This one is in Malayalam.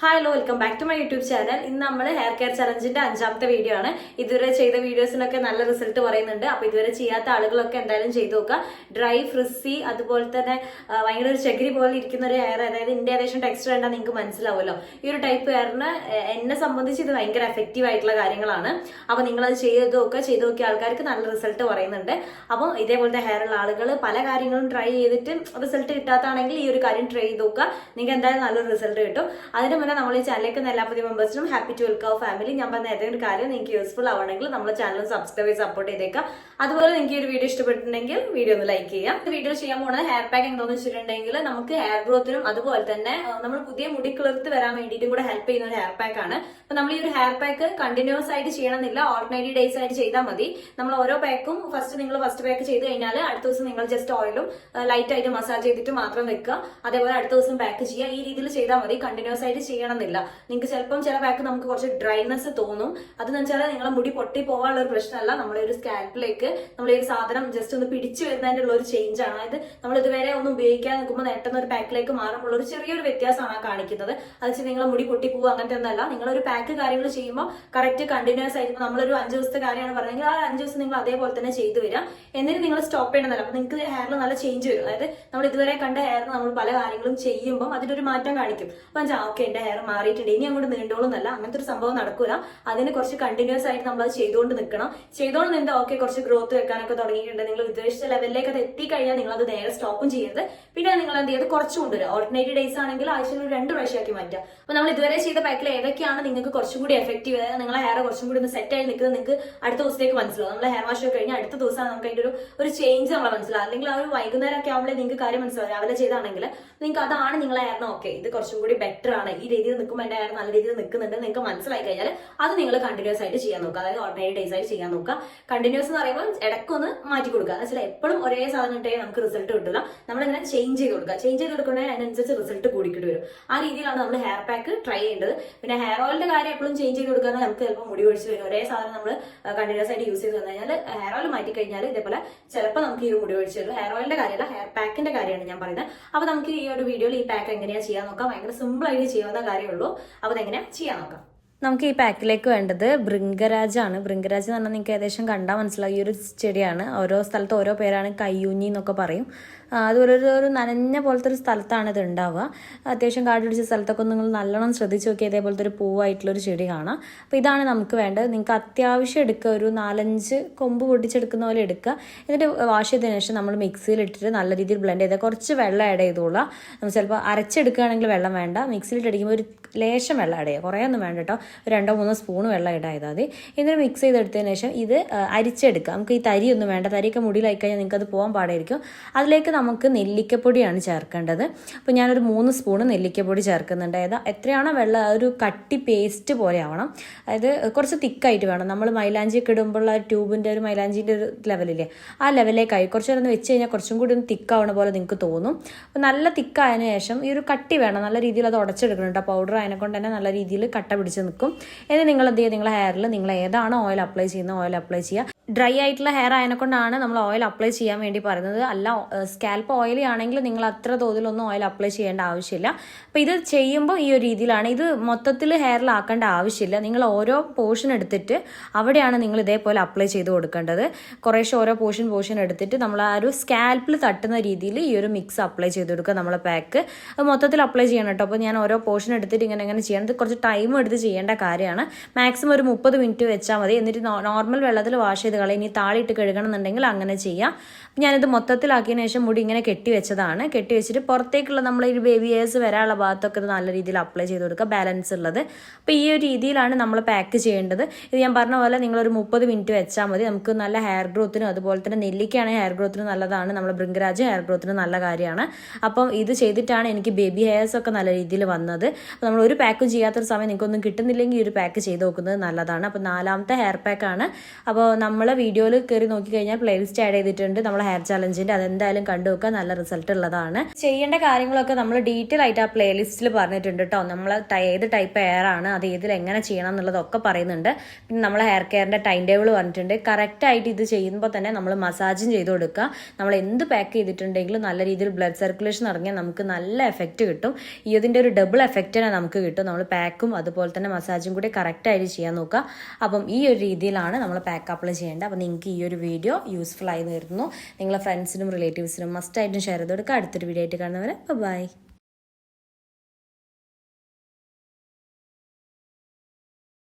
Hi hello welcome back to my YouTube channel ഇന്ന് നമ്മൾ ഹെയർ കെയർ ചലഞ്ചിന്റെ അഞ്ചാമത്തെ വീഡിയോ ആണ്. ഇതുവരെ ചെയ്ത വീഡിയോസിനൊക്കെ നല്ല റിസൾട്ട് പറയുന്നുണ്ട്. അപ്പൊ ഇതുവരെ ചെയ്യാത്ത ആളുകളൊക്കെ എന്തായാലും ചെയ്തു നോക്കുക. ഡ്രൈ ഫ്രിസി അതുപോലെ തന്നെ ഭയങ്കര ഒരു ചകിരി പോലെ ഇരിക്കുന്ന ഒരു ഹെയർ അതായത് ഇന്ത്യ ഏകദേശം ടെക്സ്റ്റർ കണ്ടാൽ നിങ്ങൾക്ക് മനസ്സിലാവുമല്ലോ. ഈ ഒരു ടൈപ്പ് ഹെയറിന് എന്നെ സംബന്ധിച്ച് ഇത് ഭയങ്കര എഫക്റ്റീവ് ആയിട്ടുള്ള കാര്യങ്ങളാണ്. അപ്പൊ നിങ്ങൾ അത് ചെയ്ത് നോക്കുക. ചെയ്ത് നോക്കിയ ആൾക്കാർക്ക് നല്ല റിസൾട്ട് പറയുന്നുണ്ട്. അപ്പം ഇതേപോലത്തെ ഹെയറുള്ള ആളുകൾ പല കാര്യങ്ങളും ട്രൈ ചെയ്തിട്ട് റിസൾട്ട് കിട്ടാത്താണെങ്കിൽ ഈ ഒരു കാര്യം ട്രൈ ചെയ്ത് നോക്കുക. നിങ്ങൾക്ക് എന്തായാലും നല്ലൊരു റിസൾട്ട് കിട്ടും. അതിന് മുന്നേ നമ്മൾ ഈ ചാനലിലേക്ക് എല്ലാ പുതിയ മെമ്പേഴ്സിനും ഹാപ്പി ടു വെൽക്കം ഫാമിലി ഞാൻ പറഞ്ഞ ഏതെങ്കിലും കാര്യം നിങ്ങൾക്ക് യൂസ്ഫുൾ ആവണമെങ്കിൽ നമ്മുടെ ചാനൽ സബ്സ്ക്രൈബ് ചെയ്ത് സപ്പോർട്ട് ചെയ്തേക്കാം അതുപോലെ നിങ്ങൾക്ക് ഈ ഒരു വീഡിയോ ഇഷ്ടപ്പെട്ടിട്ടുണ്ടെങ്കിൽ വീഡിയോ ഒന്ന് ലൈക്ക് ചെയ്യാം വീഡിയോ ചെയ്യാൻ പോകുന്നത് ഹെയർ പാക്ക് എന്താണെന്ന് വെച്ചിട്ടുണ്ടെങ്കിൽ നമുക്ക് ഹെയർ ഗ്രോത്തിനും അതുപോലെ തന്നെ നമ്മൾ പുതിയ മുടി കിളിർത്ത് വരാൻ വേണ്ടിയിട്ടും കൂടെ ഹെൽപ്പ് ചെയ്യുന്ന ഒരു ഹെയർ പാക്ക് ആണ്. അപ്പൊ നമ്മൾ ഈ ഒരു ഹെയർ പാക്ക് കണ്ടിന്യൂസ് ആയിട്ട് ചെയ്യണമെന്നില്ല. ഓൾട്ടർനേറ്റീവ് ഡേയ്സ് ആയിട്ട് ചെയ്താൽ മതി. നമ്മൾ ഓരോ പാക്കും ഫസ്റ്റ് നിങ്ങൾ ഫസ്റ്റ് പാക്ക് ചെയ്ത് കഴിഞ്ഞാൽ അടുത്ത ദിവസം നിങ്ങൾ ജസ്റ്റ് ഓയിലും ലൈറ്റ് ആയിട്ട് മസാജ് ചെയ്തിട്ട് മാത്രം വെക്കുക. അതേപോലെ അടുത്ത ദിവസം പാക്ക് ചെയ്യുക. ഈ രീതിയിൽ ചെയ്താൽ മതി. കണ്ടിന്യൂസ് ആയിട്ട് ചെയ്യണമെന്നില്ല. നിങ്ങൾക്ക് ചിലപ്പം ചില പാക്ക് നമുക്ക് കുറച്ച് ഡ്രൈനെസ് തോന്നും. അതെന്ന് വെച്ചാൽ നിങ്ങളെ മുടി പൊട്ടി പോകാനുള്ള ഒരു പ്രശ്നമല്ല. നമ്മുടെ ഒരു സ്കാൽപ്പിലേക്ക് നമ്മൾ ഒരു സാധനം ജസ്റ്റ് ഒന്ന് പിടിച്ചു വരുന്നതിന്റെ ഉള്ള ഒരു ചേഞ്ച് ആണ്. അതായത് നമ്മൾ ഇതുവരെ ഒന്നും ഉപയോഗിക്കാൻ നിൽക്കുമ്പോൾ നേട്ടം ഒരു പാക്കിലേക്ക് മാറുമ്പോൾ ഒരു ചെറിയൊരു വ്യത്യാസമാണ് കാണിക്കുന്നത്. അത് വെച്ചാൽ നിങ്ങളെ മുടി പൊട്ടി പോകുക അങ്ങനത്തെ ഒന്നല്ല. നിങ്ങളൊരു പാക്ക് കാര്യങ്ങൾ ചെയ്യുമ്പോൾ കറക്റ്റ് കണ്ടിന്യൂസ് ആയിരിക്കും. നമ്മളൊരു അഞ്ച് ദിവസത്തെ കാര്യമാണ് പറയുന്നത്. ആ അഞ്ച് ദിവസം നിങ്ങൾ അതേപോലെ തന്നെ ചെയ്തു വരിക. എന്നിട്ട് നിങ്ങൾ സ്റ്റോപ്പ് ചെയ്യണമെന്നല്ല അപ്പൊ നിങ്ങൾക്ക് ഹെയറിൽ നല്ല ചേഞ്ച് വരും. അതായത് നമ്മൾ ഇതുവരെ കണ്ട ഹെയറിൽ നമ്മൾ പല കാര്യങ്ങളും ചെയ്യുമ്പോൾ അതിനൊരു മാറ്റം കാണിക്കും. അപ്പൊ ഓക്കെ എന്റെ ഹെയർ മാറിയിട്ടുണ്ട്. ഇനി അങ്ങോട്ട് നീണ്ടോളൊന്നല്ല. അങ്ങനത്തെ ഒരു സംഭവം നടക്കൂല. അതിന് കുറച്ച് കണ്ടിന്യൂസ് ആയിട്ട് നമ്മൾ അത് ചെയ്തുകൊണ്ട് നിൽക്കണം. ചെയ്തുകൊണ്ട് നിന്ന് ഓക്കെ കുറച്ച് ഗ്രോത്ത് വെക്കാനൊക്കെ തുടങ്ങിയിട്ടുണ്ട്. നിങ്ങൾ ഉദ്ദേശിച്ച ലെവലിലേക്ക് അത് എത്തിക്കഴിഞ്ഞാൽ നിങ്ങൾ അത് നേരെ സ്റ്റോപ്പും ചെയ്യരുത്. പിന്നെ നിങ്ങൾ എന്ത് ചെയ്ത് കുറച്ച് കൊണ്ടുവരിക. ഓൾട്ടർനേറ്റീവ് ഡേയ്സ് ആണെങ്കിൽ ആഴ്ചയിൽ ഒരു രണ്ട് പ്രാവശ്യമാക്കി മാറ്റുക. അപ്പൊ നമ്മൾ ഇതുവരെ ചെയ്ത പാക്കിൽ ഏതൊക്കെയാണ് നിങ്ങൾക്ക് കുറച്ചും കൂടി എഫക്റ്റീവ് അതായത് നിങ്ങളെ ഹെയർ കുറച്ചും കൂടി ഒന്ന് സെറ്റ് ആയി നിൽക്കുന്നത് നിങ്ങൾക്ക് അടുത്ത ദിവസത്തേക്ക് മനസ്സിലാവും. നമ്മൾ ഹെയർ വാഷ് ഒക്കെ കഴിഞ്ഞ് അടുത്ത ദിവസമാണ് നമുക്ക് അതിന്റെ ഒരു ഒരു ചേഞ്ച് നമ്മളെ മനസ്സിലാവും അല്ലെങ്കിൽ ആ ഒരു വൈകുന്നേരം ഒക്കെ ആവുമ്പോഴേ നിങ്ങൾക്ക് കാര്യം മനസ്സിലാവും രാവിലെ ചെയ്താണെങ്കിൽ നിങ്ങൾക്ക് അതാണ് നിങ്ങളെ ഹെയറിന് ഓക്കെ ഇത് കുറച്ചും കൂടി ബെറ്റർ ആണ്. ഈ രീതിയിൽ നിൽക്കുമ്പോൾ എന്റെ ഹെയർ നല്ല രീതിയിൽ നിൽക്കുന്നുണ്ട്. നിങ്ങൾക്ക് മനസ്സിലായി കഴിഞ്ഞാൽ അത് നിങ്ങൾ കണ്ടിന്യൂസ് ആയിട്ട് ചെയ്യാൻ നോക്കുക. അതായത് ഓർഡിനറി ഡേയ്സ് ആയിട്ട് ചെയ്യാൻ നോക്കുക. കണ്ടിന്യൂസ് എന്ന് പറയുമ്പോൾ ഇടയ്ക്കൊന്ന് മാറ്റി കൊടുക്കുക. വെച്ചാൽ എപ്പോഴും ഒരേ സാധനം ഇട്ടേ നമുക്ക് റിസൾട്ട് കിട്ടില്ല നമ്മളിങ്ങനെ ചേഞ്ച് ചെയ്ത് കൊടുക്കുക. ചേഞ്ച് ചെയ്ത് കൊടുക്കണമെങ്കിൽ അതിനനുസരിച്ച് റിസൾട്ട് കൂടിക്കിട്ട് വരും. ആ രീതിയിലാണ് നമ്മൾ ഹെയർ പാക്ക് ട്രൈ ചെയ്യേണ്ടത്. പിന്നെ ഹെയർ ഓയിലിന്റെ കാര്യം എപ്പോഴും ചേഞ്ച് ചെയ്ത് കൊടുക്കാൻ നമുക്ക് ചിലപ്പോൾ മുടി ഒഴിച്ച് വരും. ഒരേ സാധനം നമ്മൾ കണ്ടിന്യൂസ് ആയിട്ട് യൂസ് ചെയ്ത് വന്നു കഴിഞ്ഞാൽ ഹെയർ ഓയിൽ മാറ്റി കഴിഞ്ഞാൽ ഇതേപോലെ ചിലപ്പോൾ നമുക്ക് ഈ മുടി ഒഴിച്ച് വരും. ഹെയർ ഓയിലിന്റെ കാര്യമല്ല ഹെയർ പാക്കിന്റെ കാര്യമാണ് ഞാൻ പറയുന്നത്. അപ്പോൾ നമുക്ക് ഈ ഒരു വീഡിയോയിൽ ഈ പാക്ക് എങ്ങനെയാണ് ചെയ്യാൻ നോക്കാം. ഭയങ്കര സിമ്പിൾ ആയിട്ട് ചെയ്യാവുന്ന കാര്യമുള്ളൂ. അപ്പൊ അതെങ്ങനെ ചെയ്യാൻ നോക്കാം. നമുക്ക് ഈ പാക്കിലേക്ക് വേണ്ടത് ബൃംഗരാജാണ് ബൃംഗരാജ് എന്ന് പറഞ്ഞാൽ നിങ്ങൾക്ക് ഏകദേശം കണ്ടാൽ മനസ്സിലാവും. ഈ ഒരു ചെടിയാണ്. ഓരോ സ്ഥലത്ത് ഓരോ പേരാണ് കയ്യൂഞ്ഞി എന്നൊക്കെ പറയും. അതുപോലെ ഒരു ഒരു നനഞ്ഞ പോലത്തെ ഒരു സ്ഥലത്താണ് ഇത് ഉണ്ടാവുക. അത്യാവശ്യം കാട് പിടിച്ച സ്ഥലത്തൊക്കെ നിങ്ങൾ നല്ലോണം ശ്രദ്ധിച്ച് നോക്കി ഇതേപോലത്തെ ഒരു പൂവായിട്ടുള്ള ഒരു ചെടി കാണാം. അപ്പോൾ ഇതാണ് നമുക്ക് വേണ്ടത്. നിങ്ങൾക്ക് അത്യാവശ്യം എടുക്കുക. ഒരു നാലഞ്ച് കൊമ്പ് പൊട്ടിച്ചെടുക്കുന്ന പോലെ എടുക്കുക. എന്നിട്ട് വാഷ് ചെയ്തതിന് ശേഷം നമ്മൾ മിക്സിയിൽ ഇട്ടിട്ട് നല്ല രീതിയിൽ ബ്ലെൻഡ് ചെയ്താൽ കുറച്ച് വെള്ളം ആഡ് ചെയ്തോളാം നമ്മൾ ചിലപ്പോൾ അരച്ചെടുക്കുകയാണെങ്കിൽ വെള്ളം വേണ്ട. മിക്സിയിലിട്ട് അടിക്കുമ്പോൾ ഒരു ലേശം വെള്ളം ആഡ് ചെയ്യുക. കുറേ ഒന്നും വേണ്ട കേട്ടോ. രണ്ടോ മൂന്നോ സ്പൂൺ വെള്ളം ഇടാം ചെയ്താൽ മതി. എന്നിട്ട് മിക്സ് ചെയ്തെടുത്തതിന് ശേഷം ഇത് അരിച്ചെടുക്കുക നമുക്ക് ഈ തരിയൊന്നും വേണ്ട. തരിയൊക്കെ മുടിയിലായി കഴിഞ്ഞാൽ നിങ്ങൾക്ക് അത് പോകാൻ പാടായിരിക്കും. അതിലേക്ക് നമുക്ക് നെല്ലിക്കപ്പൊടിയാണ് ചേർക്കേണ്ടത്. അപ്പോൾ ഞാനൊരു മൂന്ന് സ്പൂൺ നെല്ലിക്കപ്പൊടി ചേർക്കുന്നുണ്ട്. അതായത് എത്രയാണോ വെള്ളം ഒരു കട്ടി പേസ്റ്റ് പോലെ ആവണം. അതായത് കുറച്ച് തിക്കായിട്ട് വേണം. നമ്മൾ മൈലാഞ്ചിയൊക്കെ ഇടുമ്പോഴുള്ള ട്യൂബിന്റെ ഒരു മൈലാഞ്ചിന്റെ ഒരു ലെവലില്ലേ ആ ലെവലിലേക്കായി കുറച്ച് നേരം വെച്ച് കഴിഞ്ഞാൽ കുറച്ചും കൂടി ഒന്ന് തിക്കാവണ പോലെ നിങ്ങൾക്ക് തോന്നും. അപ്പോൾ നല്ല തിക്കായതിനു ശേഷം ഈ ഒരു കട്ടി വേണം. നല്ല രീതിയിൽ അത് ഉടച്ചെടുക്കണം കേട്ടോ. പൗഡർ അതിനെ കൊണ്ട് തന്നെ നല്ല രീതിയിൽ കട്ട പിടിച്ച് നിൽക്കും. എന്നിട്ട് നിങ്ങൾ എന്ത് ചെയ്യുക? നിങ്ങളുടെ ഹെയറിൽ നിങ്ങൾ ഏതാണ് ഓയിൽ അപ്ലൈ ചെയ്യുന്നത്? ഓയിൽ അപ്ലൈ ചെയ്യുക. ഡ്രൈ ആയിട്ടുള്ള ഹെയർ ആയതിനെ കൊണ്ടാണ് നമ്മൾ ഓയിൽ അപ്ലൈ ചെയ്യാൻ വേണ്ടി പറയുന്നത്. അല്ല സ്കാൽപ്പ് ഓയിലി ആണെങ്കിൽ നിങ്ങൾ അത്ര തോതിലൊന്നും ഓയിൽ അപ്ലൈ ചെയ്യേണ്ട ആവശ്യമില്ല. അപ്പോൾ ഇത് ചെയ്യുമ്പോൾ ഈ ഒരു രീതിയിലാണ്. ഇത് മൊത്തത്തിൽ ഹെയറിൽ ഹെയറിലാക്കേണ്ട ആവശ്യമില്ല. നിങ്ങൾ ഓരോ പോർഷൻ എടുത്തിട്ട് അവിടെയാണ് നിങ്ങൾ ഇതേപോലെ അപ്ലൈ ചെയ്ത് കൊടുക്കേണ്ടത്. കുറേശ്ശെ ഓരോ പോർഷൻ പോർഷൻ എടുത്തിട്ട് നമ്മൾ ആ ഒരു സ്കാൽപ്പിൽ തട്ടുന്ന രീതിയിൽ ഈ ഒരു മിക്സ് അപ്ലൈ ചെയ്ത് കൊടുക്കുക നമ്മളെ പാക്ക് അത് മൊത്തത്തിൽ അപ്ലൈ ചെയ്യണം കേട്ടോ. അപ്പോൾ ഞാൻ ഓരോ പോർഷൻ എടുത്തിട്ട് ഇങ്ങനെ ഇങ്ങനെ ചെയ്യണം. ഇത് കുറച്ച് ടൈം എടുത്ത് ചെയ്യേണ്ട കാര്യമാണ്. മാക്സിമം ഒരു മുപ്പത് മിനിറ്റ് വെച്ചാൽ മതി. എന്നിട്ട് നോർമൽ വെള്ളത്തിൽ വാഷ് ചെയ്ത് കളയും ഇനി താളിയിട്ട് കഴുകണം എന്നുണ്ടെങ്കിൽ അങ്ങനെ ചെയ്യാം. ഞാനിത് മൊത്തത്തിലാക്കിയതിന് ശേഷം മുടി ഇങ്ങനെ കെട്ടി വെച്ചതാണ്. കെട്ടി വെച്ചിട്ട് പുറത്തേക്കുള്ള നമ്മൾ ഈ ബേബി ഹെയർസ് വരാനുള്ള ഭാഗത്തൊക്കെ നല്ല രീതിയിൽ അപ്ലൈ ചെയ്ത് കൊടുക്കുക. ബാലൻസ് ഉള്ളത്. അപ്പോൾ ഈ ഒരു രീതിയിലാണ് നമ്മൾ പാക്ക് ചെയ്യേണ്ടത്. ഇത് ഞാൻ പറഞ്ഞ പോലെ നിങ്ങളൊരു മുപ്പത് മിനിറ്റ് വെച്ചാൽ മതി. നമുക്ക് നല്ല ഹെയർ ഗ്രോത്തിനും അതുപോലെ തന്നെ നെല്ലിക്കയാണ് ഹെയർ ഗ്രോത്തിന് നല്ലതാണ്. നമ്മുടെ ബൃംഗരാജ് ഹെയർ ഗ്രോത്തിന് നല്ല കാര്യമാണ്. അപ്പം ഇത് ചെയ്തിട്ടാണ് എനിക്ക് ബേബി ഹെയർസ് ഒക്കെ നല്ല രീതിയിൽ വന്നത്. അപ്പോൾ നമ്മൾ ഒരു പാക്കും ചെയ്യാത്തൊരു സമയം നിങ്ങൾക്കൊന്നും കിട്ടുന്നില്ലെങ്കിൽ ഈ ഒരു പാക്ക് ചെയ്ത് നോക്കുന്നത് നല്ലതാണ്. അപ്പോൾ നാലാമത്തെ ഹെയർ പാക്കാണ് അപ്പോൾ നമ്മൾ നമ്മളെ വീഡിയോയിൽ കയറി നോക്കിക്കഴിഞ്ഞാൽ പ്ലേലിസ്റ്റ് ആഡ് ചെയ്തിട്ടുണ്ട്. നമ്മളെ ഹെയർ ചലഞ്ചിന്റെ അതെന്തായാലും കണ്ടു നോക്കുക. നല്ല റിസൾട്ട് ഉള്ളതാണ്. ചെയ്യേണ്ട കാര്യങ്ങളൊക്കെ നമ്മൾ ഡീറ്റെയിൽ ആയിട്ട് ആ പ്ലേലിസ്റ്റിൽ പറഞ്ഞിട്ടുണ്ട് കേട്ടോ നമ്മൾ ഏത് ടൈപ്പ് ഹെയർ ആണ് അത് ഏതിൽ എങ്ങനെ ചെയ്യണം എന്നുള്ളതൊക്കെ പറയുന്നുണ്ട്. പിന്നെ നമ്മളെ ഹെയർ കെയറിന്റെ ടൈം ടേബിൾ പറഞ്ഞിട്ടുണ്ട്. കറക്റ്റ് ആയിട്ട് ഇത് ചെയ്യുമ്പോൾ തന്നെ നമ്മൾ മസാജും ചെയ്ത് കൊടുക്കുക. നമ്മൾ എന്ത് പാക്ക് ചെയ്തിട്ടുണ്ടെങ്കിലും നല്ല രീതിയിൽ ബ്ലഡ് സർക്കുലേഷൻ ഇറങ്ങിയാൽ നമുക്ക് നല്ല എഫക്റ്റ് കിട്ടും. ഈ ഇതിന്റെ ഒരു ഡബിൾ എഫക്റ്റ് തന്നെ നമുക്ക് കിട്ടും. നമ്മൾ പാക്കും അതുപോലെ തന്നെ മസാജും കൂടി കറക്റ്റ് ആയിട്ട് ചെയ്യാൻ നോക്കുക. അപ്പം ഈ ഒരു രീതിയിലാണ് നമ്മൾ പാക്ക് അപ്ലൈ ചെയ്യേണ്ടത്. അപ്പം നിങ്ങൾക്ക് ഈ ഒരു വീഡിയോ യൂസ്ഫുൾ ആയി തീർന്നു. നിങ്ങളെ ഫ്രണ്ട്സിനും റിലേറ്റീവ്സിനും മസ്റ്റായിട്ടും ഷെയർ ചെയ്ത് കൊടുക്കുക. അടുത്തൊരു വീഡിയോ ആയിട്ട് കാണുന്നവരെ ബൈ